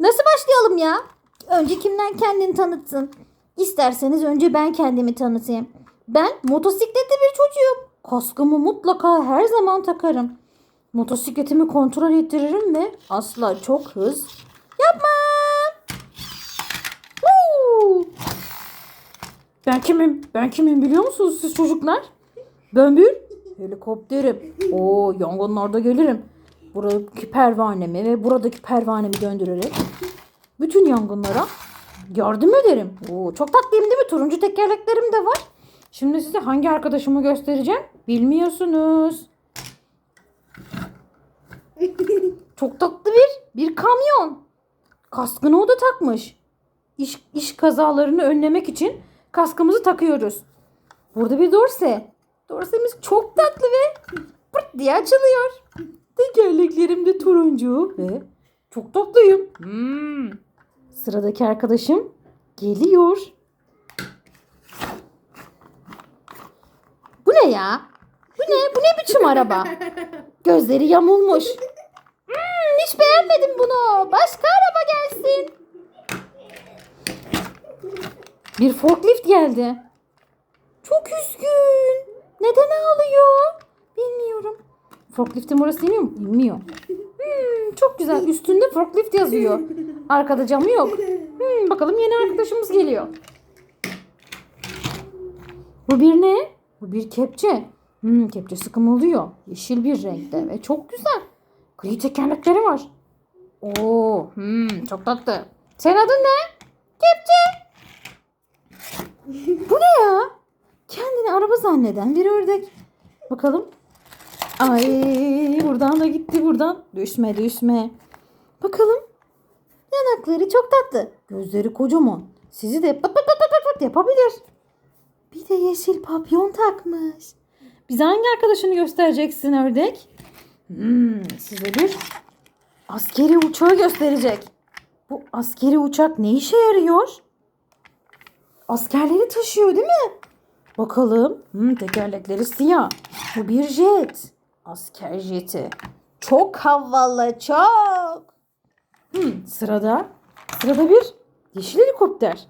Nasıl başlayalım ya? Önce kimden kendini tanıtsın? İsterseniz önce ben kendimi tanıtayım. Ben motosikletli bir çocuğum. Kaskımı mutlaka her zaman takarım. Motosikletimi kontrol ettiririm ve asla çok hız yapmam. Huu! Ben kimim? Ben kimim biliyor musunuz siz çocuklar? Ben bir helikopterim. Oo yangınlarda gelirim. Buradaki pervanemi ve buradaki pervanemi döndürerek bütün yangınlara yardım ederim. Oo, çok tatlıyım değil mi? Turuncu tekerleklerim de var. Şimdi size hangi arkadaşımı göstereceğim bilmiyorsunuz. Çok tatlı bir bir kamyon. Kaskını o da takmış. İş, iş kazalarını önlemek için kaskımızı takıyoruz. Burada bir dorse. Dorsemiz çok tatlı ve pırt diye açılıyor. Tekerleklerim de turuncu ve çok tatlıyım. Hmm. Sıradaki arkadaşım geliyor. Bu ne ya? Bu ne? Bu ne biçim araba? Gözleri yamulmuş. Hmm, hiç beğenmedim bunu. Başka araba gelsin. Bir forklift geldi. Çok üzgün. Neden ağlıyor? Bilmiyorum. Forkliftin burası iniyor mu? İnmiyor. Hmm, çok güzel. Üstünde forklift yazıyor. Arkada camı yok. Hmm, bakalım yeni arkadaşımız geliyor. Bu bir ne? Bu bir kepçe. Hmm, kepçe sıkım oluyor. Yeşil bir renkte ve çok güzel. Gri tekerlekleri var. Oo, hmm, çok tatlı. Senin adın ne? Kepçe. Bu ne ya? Kendini araba zanneden bir ördek. Bakalım. Ay buradan da gitti buradan. Düşme düşme. Bakalım. Yanakları çok tatlı. Gözleri kocaman. Sizi de pat pat pat pat pat yapabilir. Bir de yeşil papyon takmış. Bize hangi arkadaşını göstereceksin ördek? Hmm, size bir askeri uçağı gösterecek. Bu askeri uçak ne işe yarıyor? Askerleri taşıyor değil mi? Bakalım. Hmm, tekerlekleri siyah. Bu bir jet. Asker jeti. Çok havalı çok. Hmm, sırada sırada bir yeşil helikopter.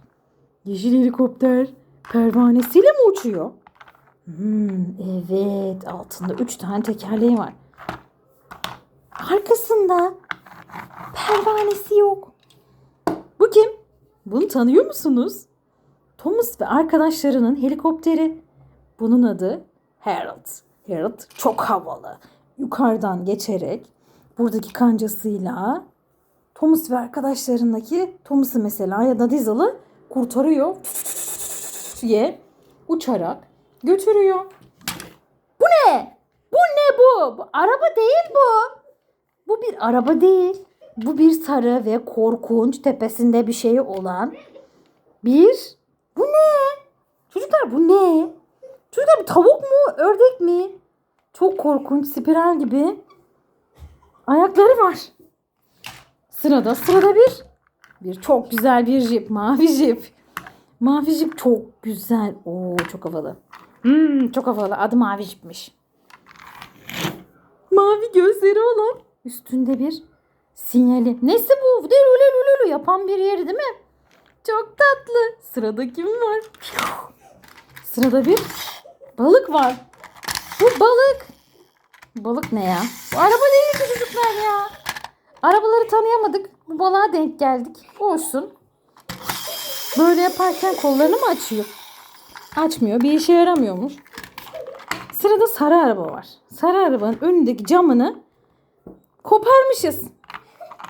Yeşil helikopter pervanesiyle mi uçuyor? Hmm, evet altında üç tane tekerleği var. Arkasında pervanesi yok. Bu kim? Bunu tanıyor musunuz? Thomas ve arkadaşlarının helikopteri. Bunun adı Harold. Harold çok havalı. Yukarıdan geçerek buradaki kancasıyla Thomas ve arkadaşlarındaki Thomas'ı mesela ya da Diesel'ı kurtarıyor diye uçarak götürüyor. Bu ne? Bu ne bu? Bu araba değil bu. Bu bir araba değil. Bu bir sarı ve korkunç tepesinde bir şey olan bir bu ne? Çocuklar bu ne? Bu tavuk mu? Ördek mi? Çok korkunç spiral gibi. Ayakları var. Sırada sırada bir. Bir çok güzel bir jip. Mavi jip. Mavi jip çok güzel. Oo çok havalı. Hmm, çok havalı. Adı mavi jipmiş. Mavi gözleri olan üstünde bir sinyali. Nesi bu? Lülü yapan bir yeri değil mi? Çok tatlı. Sırada kim var? Sırada bir balık var. Bu balık. Balık ne ya? Bu araba değil ki çocuklar ya. Arabaları tanıyamadık. Bu balığa denk geldik. Olsun. Böyle yaparken kollarını mı açıyor? Açmıyor. Bir işe yaramıyormuş. Sırada sarı araba var. Sarı arabanın önündeki camını koparmışız.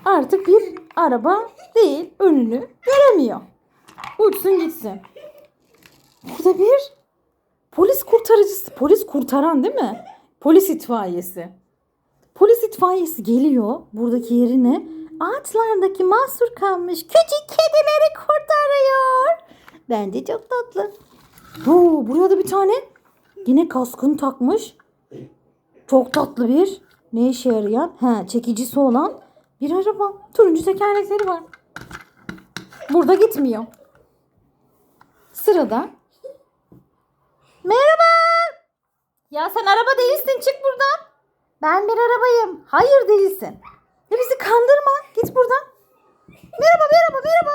Artık bir araba değil önünü göremiyor. Uçsun gitsin. Burada bir polis kurtarıcısı, polis kurtaran değil mi? Polis itfaiyesi. Polis itfaiyesi geliyor buradaki yerine. Ağaçlardaki mahsur kalmış küçük kedileri kurtarıyor. Bence çok tatlı. Oo, buraya da bir tane yine kaskını takmış. Çok tatlı bir ne işe yarayan? He, çekicisi olan bir araba. Turuncu tekerlekleri var. Burada gitmiyor. Sırada. Merhaba. Ya sen araba değilsin çık buradan. Ben bir arabayım. Hayır değilsin. Ya bizi kandırma. Git buradan. Merhaba merhaba merhaba.